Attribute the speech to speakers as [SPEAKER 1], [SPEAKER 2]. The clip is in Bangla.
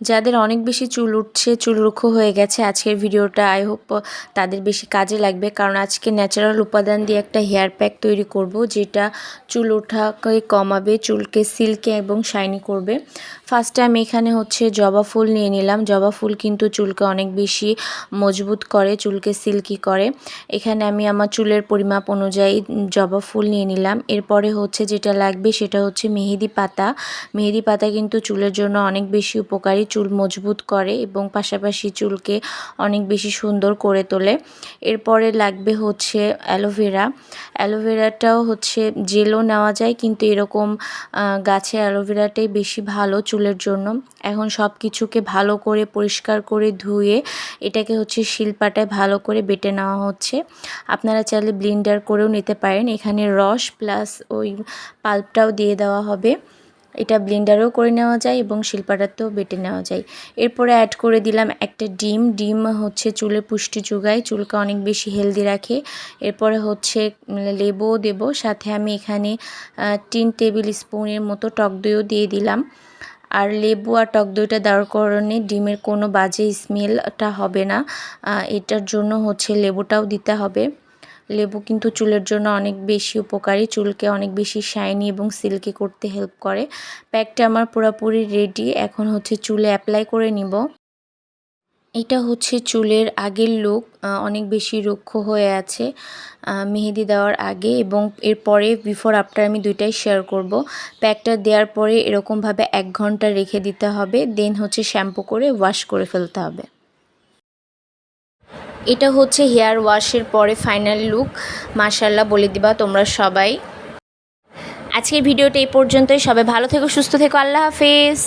[SPEAKER 1] যাদের অনেক বেশি চুল উঠছে, চুল রুক্ষ হয়ে গেছে, আজকের ভিডিওটা আই হোপ তাদের বেশি কাজে লাগবে। কারণ আজকে ন্যাচারাল উপাদান দিয়ে একটা হেয়ার প্যাক তৈরি করব, যেটা চুল ওঠাকে কমাবে, চুলকে সিল্কে এবং শাইনি করবে। ফার্স্টে আমি এখানে হচ্ছে জবা ফুল নিয়ে নিলাম। জবা ফুল কিন্তু চুলকে অনেক বেশি মজবুত করে, চুলকে সিল্কি করে। এখানে আমি আমার চুলের পরিমাপ অনুযায়ী জবা ফুল নিয়ে নিলাম। এরপরে হচ্ছে যেটা লাগবে, সেটা হচ্ছে মেহেদি পাতা। মেহেদি পাতা কিন্তু চুলের জন্য অনেক বেশি উপকারী। চুল মজবুত করে এবং পাশাপাশি চুলকে অনেক বেশি সুন্দর করে তোলে। এরপরে লাগবে হচ্ছে অ্যালোভেরা অ্যালোভেরাটাও হচ্ছে জেলও নেওয়া যায়, কিন্তু এরকম গাছে অ্যালোভেরাটাই বেশি ভালো চুলের জন্য। এখন সব কিছুকে ভালো করে পরিষ্কার করে ধুয়ে এটাকে হচ্ছে শিলপাটায় ভালো করে বেটে নেওয়া হচ্ছে। আপনারা চাইলে ব্লিন্ডার করেও নিতে পারেন। এখানে রস প্লাস ওই পাল্পটাও দিয়ে দেওয়া হবে। এটা ব্লেন্ডারও করে নেওয়া যায় এবং শিল্পাটাতেও বেটে নেওয়া যায়। এরপরে অ্যাড করে দিলাম একটা ডিম। ডিম হচ্ছে চুলের পুষ্টি যোগায়, চুলকে অনেক বেশি হেলদি রাখে। এরপরে হচ্ছে লেবুও দেব। সাথে আমি এখানে তিন টেবিল স্পুনের মতো টক দইও দিয়ে দিলাম। আর লেবু আর টক দইটা দেওয়ার কারণে ডিমের কোনো বাজে স্মেলটা হবে না। এটার জন্য হচ্ছে লেবুটাও দিতে হবে। লেবু কিন্তু চুলের জন্য অনেক বেশি উপকারী। চুলকে অনেক বেশি শাইনি এবং সিল্কি করতে হেল্প করে। প্যাকটা আমার পুরোপুরি রেডি এখন হচ্ছে চুলে অ্যাপ্লাই করে নিব। এটা হচ্ছে চুলের আগের লুক অনেক বেশি রুক্ষ হয়ে আছে মেহেদি দেওয়ার আগে এবং এরপরে বিফোর আফটার আমি দুইটাই শেয়ার করব। প্যাকটা দেওয়ার পরে এরকমভাবে এক ঘণ্টা রেখে দিতে হবে দেন হচ্ছে শ্যাম্পু করে ওয়াশ করে ফেলতে হবে। এটা হচ্ছে হেয়ার ওয়াশের পরে ফাইনাল লুক। মাশাল্লাহ বলে দিবা তোমরা সবাই। আজকের ভিডিওটা এই পর্যন্তই। সবাই ভালো থেকো, সুস্থ থেকো। আল্লাহ হাফেজ।